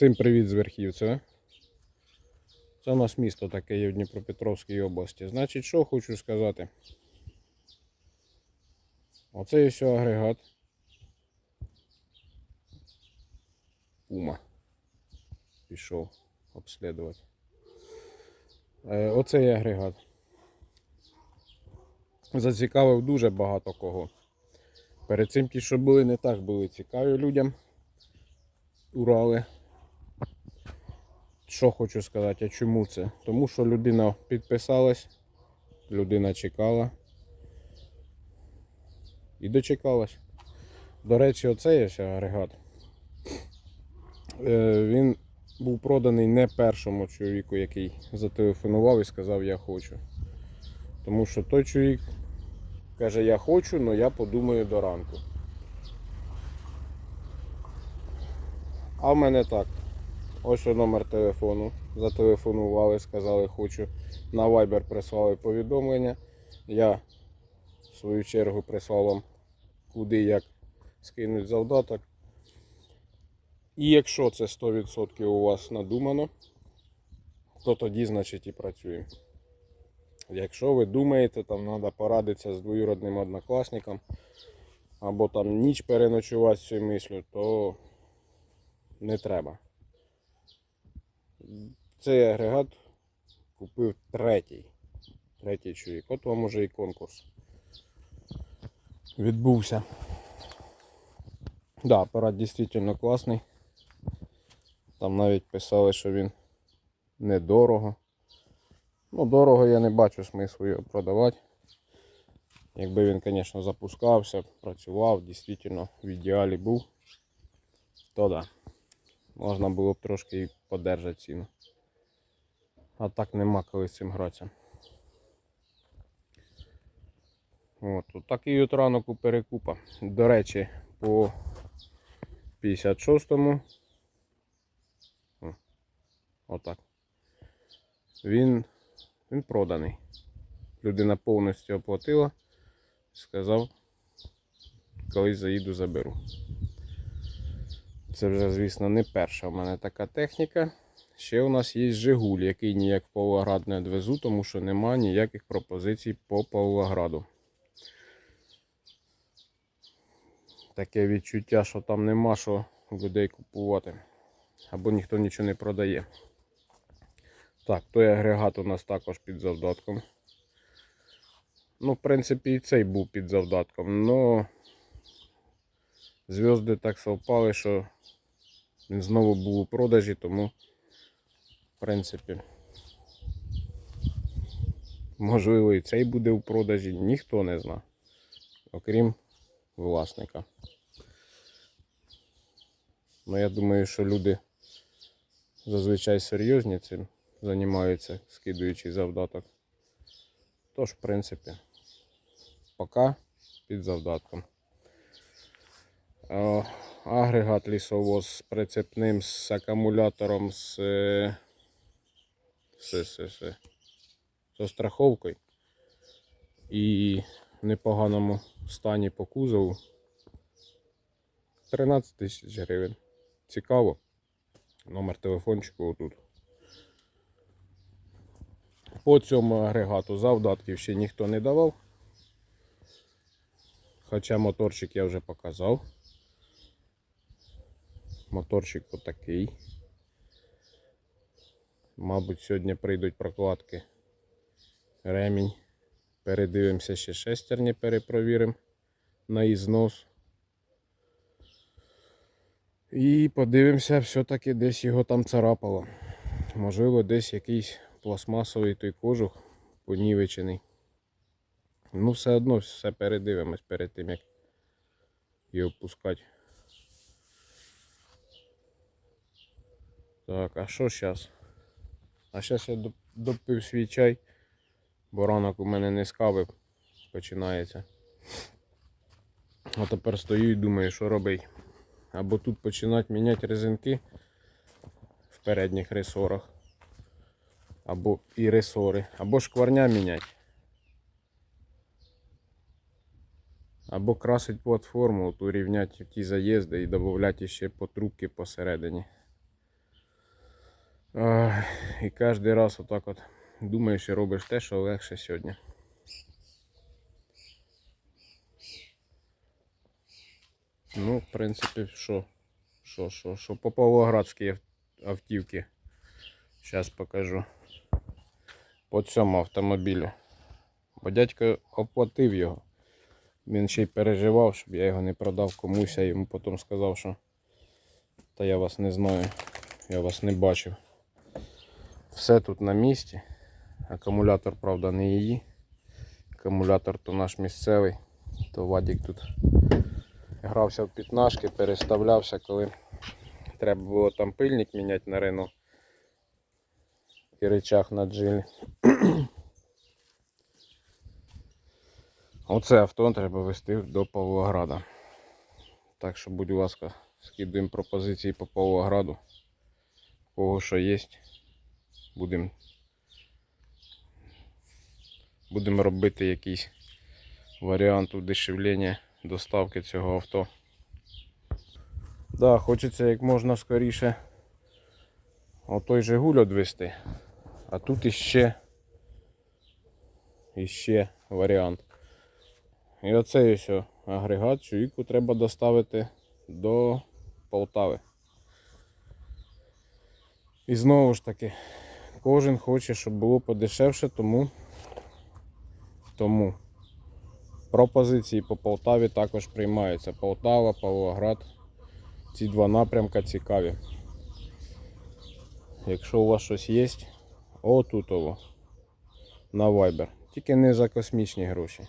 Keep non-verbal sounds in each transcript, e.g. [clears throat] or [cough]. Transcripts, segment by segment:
Всім привіт з Верхівцева. Це у нас місто таке є в Дніпропетровській області. Значить, що хочу сказати. Оце і все агрегат. Пума. Пішов обслідувати. Е, Оцей агрегат. Зацікавив дуже багато кого. Перед цим ті, що були, не так були цікаві людям. Урали. Що хочу сказати, а чому це? Тому що людина підписалась, людина чекала і дочекалась. До речі, оцей ось агрегат. Е, Він був проданий не першому чоловіку, який зателефонував і сказав я хочу. Тому що той чоловік каже, я хочу, але я подумаю до ранку. А в мене так. Ось номер телефону. Зателефонували, сказали, хочу. На Viber прислали повідомлення. Я в свою чергу прислав вам куди як скинуть завдаток. І якщо це 100% у вас надумано, то тоді, значить, і працюємо. Якщо ви думаєте, там треба порадитися з двоюродним однокласником, або там ніч переночувати з цією мислю, то не треба. Цей агрегат купив третій. Третій чоловік. От вам уже і конкурс. Відбувся. Да, апарат дійсно класний. Там навіть писали, що він недорого. Ну, дорого я не бачу смислу його продавати. Якби він, звісно, запускався, працював, дійсно в ідеалі був, то да. Можна було б трошки і подержати ціну. А так нема коли цим гратися. От, от такий от ранок у перекупа. До речі, по 56-му. Отак. Він, він проданий. Людина повністю оплатила. Сказав, колись заїду заберу. Це вже, звісно, не перша в мене така техніка. Ще у нас є Жигуль, який ніяк в Павлоград не відвезу, тому що нема ніяких пропозицій по Павлограду. Таке відчуття, що там нема що людей купувати. Або ніхто нічого не продає. Так, той агрегат у нас також під завдатком. Ну, в принципі, і цей був під завдатком, но зв'язки так совпали, що він знову був у продажі, тому, в принципі, можливо, і цей буде у продажі, ніхто не знає, окрім власника. Ну, я думаю, що люди зазвичай серйозні цим займаються, скидуючи завдаток. Тож, в принципі, поки під завдатком. Агрегат лісовоз з прицепним, з акумулятором, з, з, з, з, зі страховкою і в непоганому стані по кузову. 13 тисяч гривень. Цікаво. Номер телефончику отут. По цьому агрегату завдатків ще ніхто не давав. Хоча моторчик я вже показав. Моторчик отакий. Мабуть, сьогодні прийдуть прокладки. Ремінь. Передивимося ще шестерні, перепровіримо на ізнос. І подивимося, все-таки десь його там царапало. Можливо, десь якийсь пластмасовий той кожух понівечений. Ну, все одно все передивимось перед тим, як його пускати. Так, а що зараз? А зараз я допив свій чай, бо ранок у мене не з кави починається. А тепер стою і думаю, що робити. Або тут починати міняти резинки в передніх ресорах. Або і ресори, або шкварня міняти. Або красить платформу, от урівняти ті заїзди і додати ще по трубки посередині. І кожен раз отак от думаєш і робиш те, що легше сьогодні. Ну, в принципі, що, що, що, що по Павлоградській автівці. Зараз покажу. По цьому автомобілю. Бо дядько оплатив його. Він ще й переживав, щоб я його не продав комусь, а йому потім сказав, що та я вас не знаю, я вас не бачив. Все тут на місці. Акумулятор, правда, не її. Акумулятор то наш місцевий, то Вадік тут грався в п'ятнашки, переставлявся, коли треба було там пильник міняти на Рено і речах на джилі. [clears throat] Оце авто треба вести до Павлограда. Так що, будь ласка, скидуємо пропозиції по Павлограду. Кого що є. Будемо будемо робити якийсь варіант удешевлення доставки цього авто. Да, хочеться як можна скоріше отой Жигуль одвести. А тут іще іще варіант. І оцей ось агрегат чуйку треба доставити до Полтави. І знову ж таки, кожен хоче, щоб було подешевше, тому, тому пропозиції по Полтаві також приймаються. Полтава, Павлоград. Ці два напрямка цікаві. Якщо у вас щось є, отутово. На Viber. Тільки не за космічні гроші.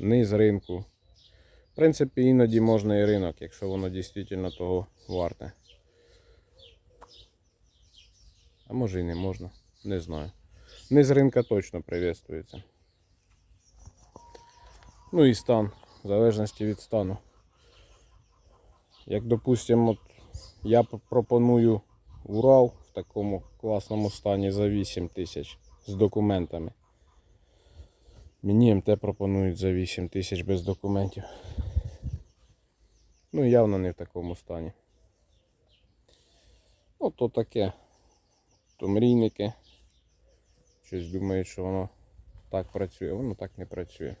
Не з ринку. В принципі, іноді можна і ринок, якщо воно дійсно того варте. А може і не можна, не знаю. Не з ринка точно приветствується. Ну і стан, в залежності від стану. Як допустимо, я пропоную Урал в такому класному стані за 8 тисяч з документами. Мені МТ пропонують за 8 тисяч без документів. Ну, явно не в такому стані. Ну, то таке. То мрійники. Щось думають, що воно так працює, воно так не працює.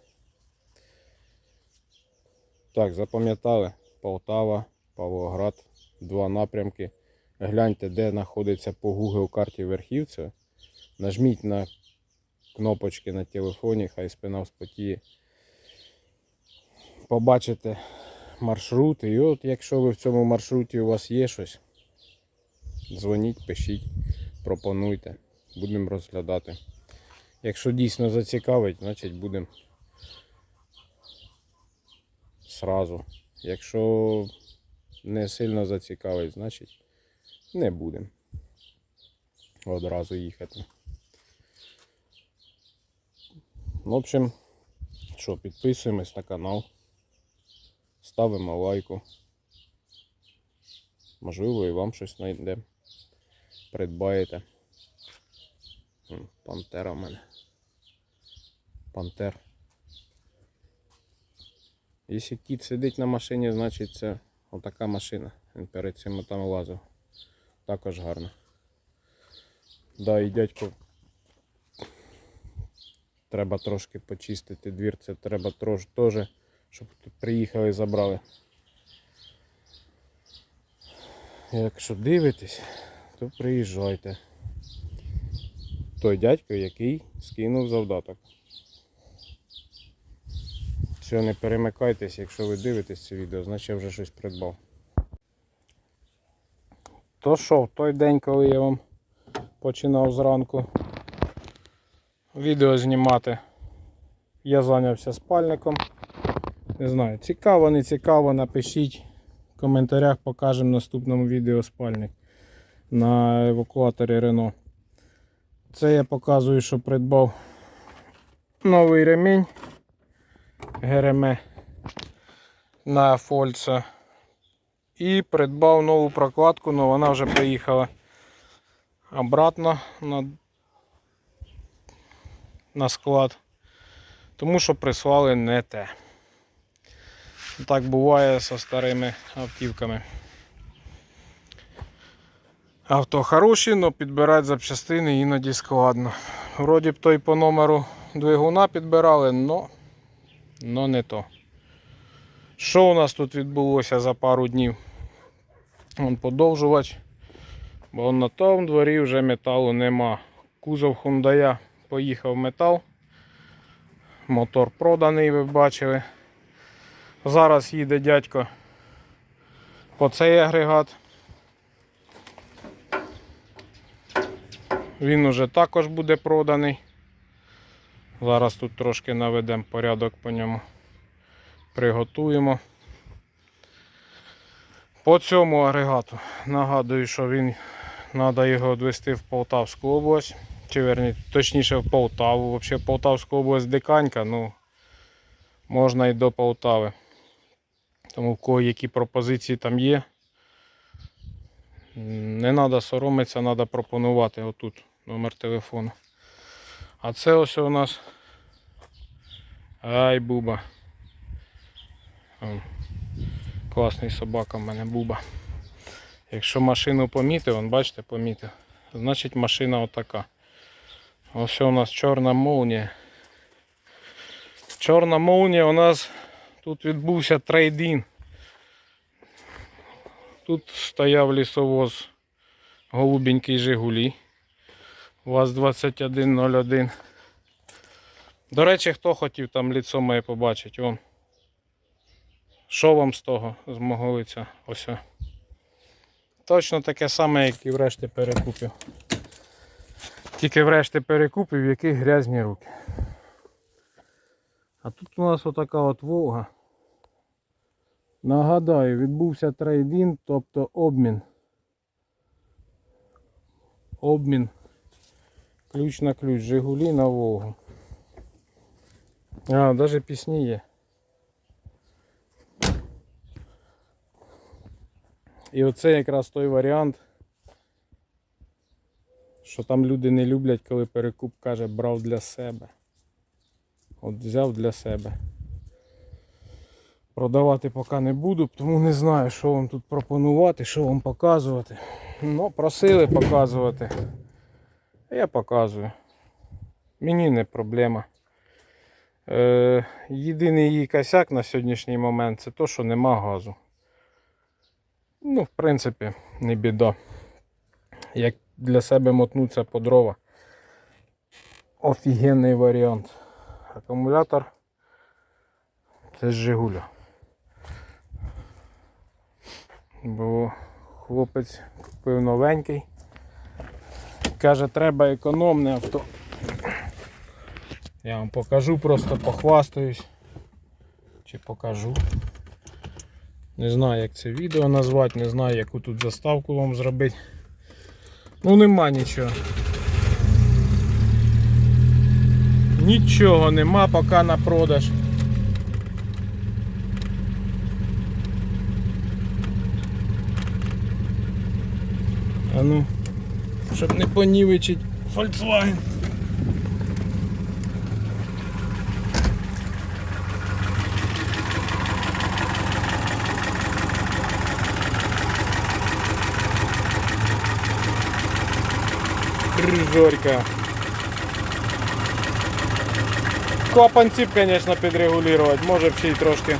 Так, запам'ятали. Полтава, Павлоград, два напрямки. Гляньте, де знаходиться по Google карті верхівця. Нажміть на кнопочки на телефоні, хай спина вспотіє. Побачите маршрут. І от якщо ви в цьому маршруті у вас є щось, дзвоніть, пишіть, пропонуйте. Будемо розглядати. Якщо дійсно зацікавить, значить будемо сразу. Якщо не сильно зацікавить, значить не будемо одразу їхати. В общем, що, підписуємось на канал, ставимо лайку. Можливо, і вам щось знайде. Придбаєте. Пантера в мене. Пантер. Якщо кіт сидить на машині, значить це отака машина. Він перед цим там лазив. Також гарно. Да, і дядько треба трошки почистити двір. Це треба трош, теж, щоб тут приїхали і забрали. Якщо дивитесь, то приїжджайте. Той дядько, який скинув завдаток. Все, не перемикайтесь, якщо ви дивитесь це відео, значить я вже щось придбав. То що, в той день, коли я вам починав зранку відео знімати, я зайнявся спальником. Не знаю, цікаво, не цікаво, напишіть в коментарях, покажемо в наступному відео спальник на евакуаторі Рено. Це я показую, що придбав новий ремінь ГРМ на Фольца. І придбав нову прокладку, але вона вже поїхала обратно на, на склад. Тому що прислали не те. Так буває зі старими автівками. Авто хороші, але підбирати запчастини іноді складно. Вроді б той по номеру двигуна підбирали, но не то. Що у нас тут відбулося за пару днів? Вон подовжувач. Бо на тому дворі вже металу нема. Кузов Хундая поїхав метал. Мотор проданий, ви бачили. Зараз їде дядько по цей агрегат. Він уже також буде проданий. Зараз тут трошки наведемо порядок по ньому. Приготуємо. По цьому агрегату нагадую, що він треба його відвести в Полтавську область. Чи верні, точніше в Полтаву. Взагалі Полтавська область диканька, ну можна і до Полтави. Тому в кого які пропозиції там є. Не треба соромитися, треба пропонувати отут номер телефону. А це ось у нас. Ай, буба. Класний собака в мене буба. Якщо машину помітив, он бачите, помітив, значить машина отака. Ось у нас чорна молнія. Чорна молнія у нас тут відбувся трейдин. Тут стояв лісовоз голубенький Жигулі. ВАЗ-2101. До речі, хто хотів там ліцо моє побачити, вон. Що вам з того, з мого лиця? Ось. Точно таке саме, як і в решті перекупів. Тільки в решті перекупів, яких грязні руки. А тут у нас отака от Волга. Нагадаю, відбувся трейдин, тобто обмін. Обмін. Ключ на ключ. Жигулі на Волгу. А, навіть пісні є. І оце якраз той варіант, що там люди не люблять, коли перекуп каже брав для себе. От взяв для себе. Продавати поки не буду, тому не знаю, що вам тут пропонувати, що вам показувати. Ну, просили показувати. Я показую. Мені не проблема. Е, єдиний її косяк на сьогоднішній момент це то, що нема газу. Ну, в принципі, не біда. Як для себе мотнуться по дрова. Офігенний варіант. Акумулятор. Це з Жигуля. Бо хлопець купив новенький. Каже, треба економне авто. Я вам покажу, просто похвастаюсь. Чи покажу. Не знаю, як це відео назвати, не знаю, яку тут заставку вам зробити. Ну нема нічого. Нічого нема поки на продаж. А ну, щоб не понівечить Volkswagen. Кризорька. Клапанців, звісно, підрегулювати. Може б ще й трошки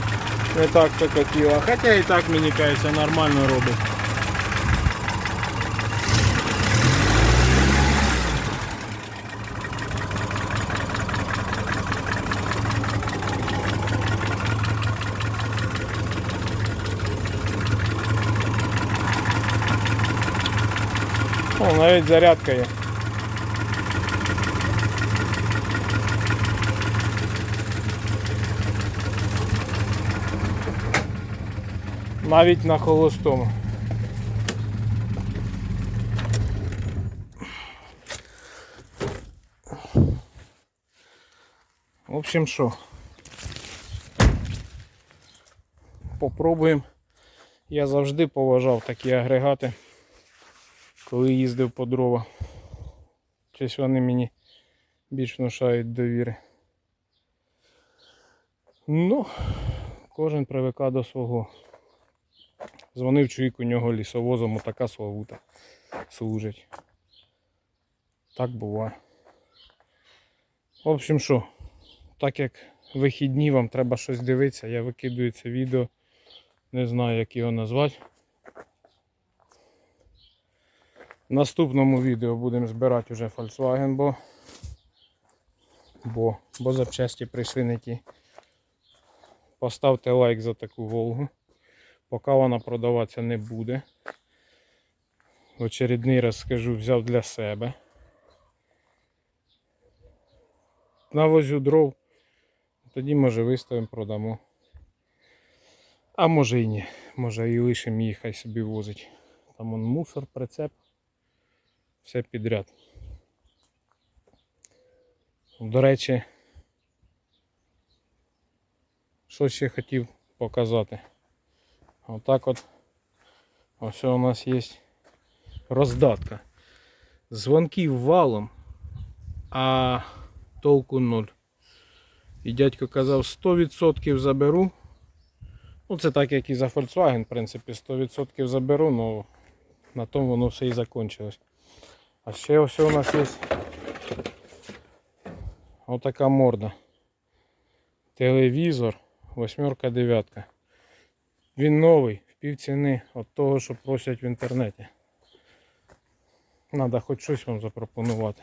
не так це хотіло. Хоча і так мені кажеться нормально робить. О, навіть зарядка є. Навіть на холостому. В общем, що? Попробуємо. Я завжди поважав такі агрегати, коли їздив по дрова. Щось вони мені більш внушають довіри. Ну, кожен привика до свого. Дзвонив чоловік у нього лісовозом, отака славута. служить. Так буває. В общем, що, так як вихідні, вам треба щось дивитися, я викидую це відео. Не знаю, як його назвати. В наступному відео будемо збирати вже Volkswagen, бо, бо, бо запчасті прийшли не ті. Поставте лайк за таку Волгу. Поки вона продаватися не буде. Очередний раз скажу, взяв для себе. Навозю дров. Тоді може виставимо, продамо. А може і ні. Може і лишимо їх, хай собі возить. Там он мусор, прицеп. Все підряд. До речі, що ще хотів показати. Отак от ось у нас є роздатка. Дзвонків валом, а толку ноль. І дядько казав 100% заберу. Ну це так як і за Volkswagen, в принципі, 100% заберу, але на тому воно все і закончилось. А ще ось у нас є отака морда. Телевізор, восьмерка, дев'ятка. Він новий, в пів ціни від того, що просять в інтернеті. Надо хоч щось вам запропонувати.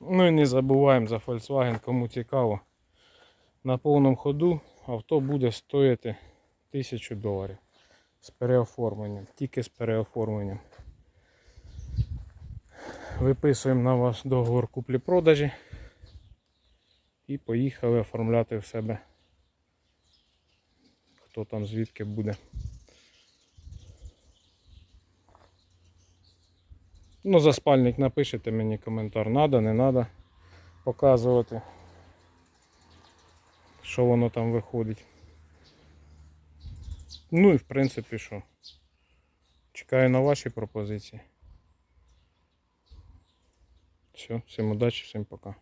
Ну і не забуваємо за Volkswagen, кому цікаво. На повному ходу авто буде стоїти 1000 доларів з переоформленням, тільки з переоформленням. Виписуємо на вас договор куплі-продажі і поїхали оформляти в себе. Хто там звідки буде. Ну, за спальник напишите мені коментар, надо, не надо показувати, що воно там виходить. Ну і в принципі що. Чекаю на ваші пропозиції. Все, всім удачі, всім пока.